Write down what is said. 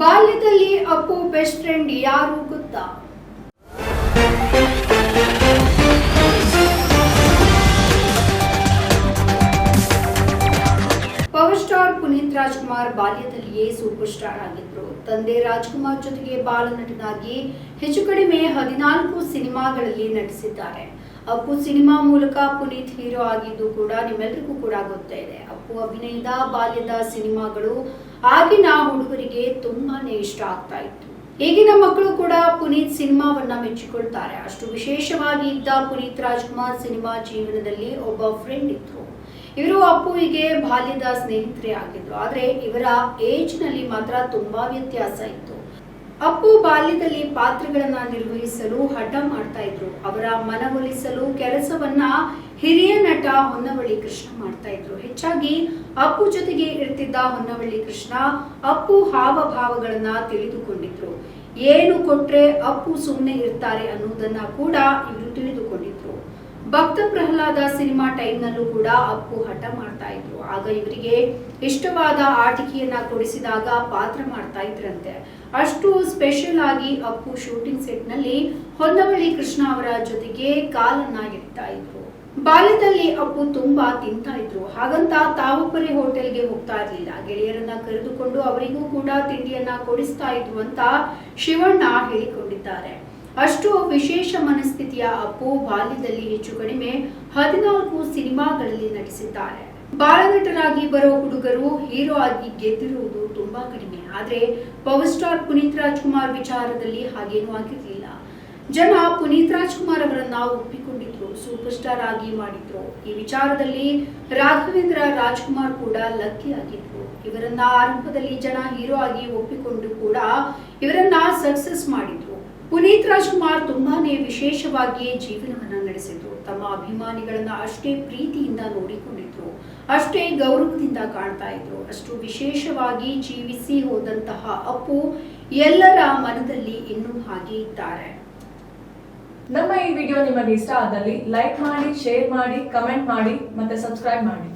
ಬಾಲ್ಯದಲ್ಲಿ Appu best friend ಯಾರು ಗೊತ್ತಾ? ಪವರ್ ಸ್ಟಾರ್ ಪುನೀತ್ ರಾಜ್ಕುಮಾರ್ ಬಾಲ್ಯದಲ್ಲಿಯೇ ಸೂಪರ್ ಸ್ಟಾರ್ ಆಗಿದ್ರು. ತಂದೆ ರಾಜ್ಕುಮಾರ್ ಜೊತೆಗೆ ಬಾಲನಟನಾಗಿ ಹೆಚ್ಚು ಕಡಿಮೆ ಹದಿನಾಲ್ಕು ಸಿನಿಮಾಗಳಲ್ಲಿ ನಟಿಸಿದ್ದಾರೆ. ಅಪ್ಪು ಸಿನಿಮಾ ಮೂಲಕ ಪುನೀತ್ ಹೀರೋ ಆಗಿದ್ದು ಕೂಡ ನಿಮ್ಮೆಲ್ಲರಿಗೂ ಕೂಡ ಗೊತ್ತಾ ಇದೆ. ಅಪ್ಪು ಅಭಿನಯದ, ಬಾಲ್ಯದ ಸಿನಿಮಾಗಳು ಆಗಿನ ಹುಡುಗರಿಗೆ ತುಂಬಾನೇ ಇಷ್ಟ ಆಗ್ತಾ ಇತ್ತು. ಈಗಿನ ಮಕ್ಕಳು ಕೂಡ ಪುನೀತ್ ಸಿನಿಮಾವನ್ನ ಮೆಚ್ಚಿಕೊಳ್ತಾರೆ. ಅಷ್ಟು ವಿಶೇಷವಾಗಿ ಇದ್ದ ಪುನೀತ್ ರಾಜ್ಕುಮಾರ್ ಸಿನಿಮಾ ಜೀವನದಲ್ಲಿ ಒಬ್ಬ ಫ್ರೆಂಡ್ ಇದ್ರು. ಇವರು ಅಪ್ಪುವಿಗೆ ಬಾಲ್ಯದ ಸ್ನೇಹಿತರೇ ಆಗಿದ್ರು. ಆದ್ರೆ ಇವರ ಏಜ್ನಲ್ಲಿ ಮಾತ್ರ ತುಂಬಾ ವ್ಯತ್ಯಾಸ ಇತ್ತು. ಅಪ್ಪು ಬಾಲ್ಯದಲ್ಲಿ ಪಾತ್ರಗಳನ್ನ ನಿರ್ವಹಿಸಲು ಹಠ ಮಾಡ್ತಾ ಇದ್ರು. ಅವರ ಮನವೊಲಿಸಲು ಕೆಲಸವನ್ನ ಹಿರಿಯ ನಟ ಹೊನ್ನವಳ್ಳಿ ಕೃಷ್ಣ ಮಾಡ್ತಾ ಇದ್ರು. ಹೆಚ್ಚಾಗಿ ಅಪ್ಪು ಜೊತೆಗೆ ಇರ್ತಿದ್ದ ಹೊನ್ನವಳ್ಳಿ ಕೃಷ್ಣ ಅಪ್ಪು ಹಾವಭಾವಗಳನ್ನ ತಿಳಿದುಕೊಂಡಿದ್ರು. ಏನು ಕೊಟ್ರೆ ಅಪ್ಪು ಸುಮ್ಮನೆ ಇರ್ತಾರೆ ಅನ್ನೋದನ್ನ ಕೂಡ ಇವರು ತಿಳಿದುಕೊಂಡಿದ್ರು. ಭಕ್ತ ಪ್ರಹ್ಲಾದ ಸಿನಿಮಾ ಟೈಮ್ನಲ್ಲೂ ಕೂಡ ಅಪ್ಪು ಹಠ ಮಾಡ್ತಾ ಇದ್ರು. ಆಗ ಇವರಿಗೆ ಇಷ್ಟವಾದ ಆಟಿಕೆಯನ್ನ ಕೊಡಿಸಿದಾಗ ಪಾತ್ರ ಮಾಡ್ತಾ ಇದ್ರಂತೆ. ಅಷ್ಟು ಸ್ಪೆಷಲ್ ಆಗಿ ಅಪ್ಪು ಶೂಟಿಂಗ್ ಸೆಟ್ನಲ್ಲಿ ಹೊನ್ನವಳ್ಳಿ ಕೃಷ್ಣ ಅವರ ಜೊತೆಗೆ ಕಾಲನ್ನ ಇಡ್ತಾ ಇದ್ರು. ಬಾಲ್ಯದಲ್ಲಿ ಅಪ್ಪು ತುಂಬಾ ತಿಂತಾ ಇದ್ರು. ಹಾಗಂತ ತಾವೊಬ್ಬರೇ ಹೋಟೆಲ್ಗೆ ಹೋಗ್ತಾ ಇರ್ಲಿಲ್ಲ. ಗೆಳೆಯರನ್ನ ಕರೆದುಕೊಂಡು ಅವರಿಗೂ ಕೂಡ ತಿಂಡಿಯನ್ನ ಕೊಡಿಸ್ತಾ ಇದ್ರು ಅಂತ ಶಿವಣ್ಣ ಹೇಳಿಕೊಂಡಿದ್ದಾರೆ. ಅಷ್ಟು ವಿಶೇಷ ಮನಸ್ಥಿತಿಯ ಅಪ್ಪು ಬಾಲ್ಯದಲ್ಲಿ ಹೆಚ್ಚು ಕಡಿಮೆ ಹದಿನಾಲ್ಕು ಸಿನಿಮಾಗಳಲ್ಲಿ ನಟಿಸಿದ್ದಾರೆ. ಬಾಲನಟರಾಗಿ ಬರೋ ಹುಡುಗರು ಹೀರೋ ಆಗಿ ಗೆದ್ದಿರುವುದು ತುಂಬಾ ಕಡಿಮೆ. ಆದ್ರೆ ಪವರ್ ಸ್ಟಾರ್ ಪುನೀತ್ ರಾಜ್ಕುಮಾರ್ ವಿಚಾರದಲ್ಲಿ ಹಾಗೇನೂ ಆಗಿರಲಿಲ್ಲ. ಜನ ಪುನೀತ್ ರಾಜ್ಕುಮಾರ್ ಅವರನ್ನ ಒಪ್ಪಿಕೊಂಡಿದ್ರು, ಸೂಪರ್ ಸ್ಟಾರ್ ಆಗಿ ಮಾಡಿದ್ರು. ಈ ವಿಚಾರದಲ್ಲಿ ರಾಘವೇಂದ್ರ ರಾಜ್ಕುಮಾರ್ ಕೂಡ ಲಕ್ಕಿ ಆಗಿದ್ರು ಇವರನ್ನ ಆರಂಭದಲ್ಲಿ ಜನ ಹೀರೋ ಆಗಿ ಒಪ್ಪಿಕೊಂಡು ಕೂಡ ಇವರನ್ನ ಸಕ್ಸಸ್ ಮಾಡಿದ್ರು. ಪುನೀತ್ ರಾಜ್ಕುಮಾರ್ ತುಂಬಾನೇ ವಿಶೇಷವಾಗಿ ಜೀವನವನ್ನ ನಡೆಸಿದ್ರು. ತಮ್ಮ ಅಭಿಮಾನಿಗಳನ್ನ ಅಷ್ಟೇ ಪ್ರೀತಿಯಿಂದ ನೋಡಿಕೊಂಡಿದ್ರು. ಅಷ್ಟೇ ಗೌರವದಿಂದ ಕಾಣ್ತಾ ಇದ್ರು. ಅಷ್ಟು ವಿಶೇಷವಾಗಿ ಜೀವಿಸಿ ಹೋದಂತಹ ಅಪ್ಪು ಎಲ್ಲರ ಮನದಲ್ಲಿ ಇನ್ನೂ ಹಾಗೆ ಇದ್ದಾರೆ. ನಮ್ಮ ಈ ವಿಡಿಯೋ ನಿಮಗೆ ಇಷ್ಟ ಆದಲ್ಲಿ ಲೈಕ್ ಮಾಡಿ, ಶೇರ್ ಮಾಡಿ, ಕಮೆಂಟ್ ಮಾಡಿ, ಮತ್ತೆ ಸಬ್ಸ್ಕ್ರೈಬ್ ಮಾಡಿ.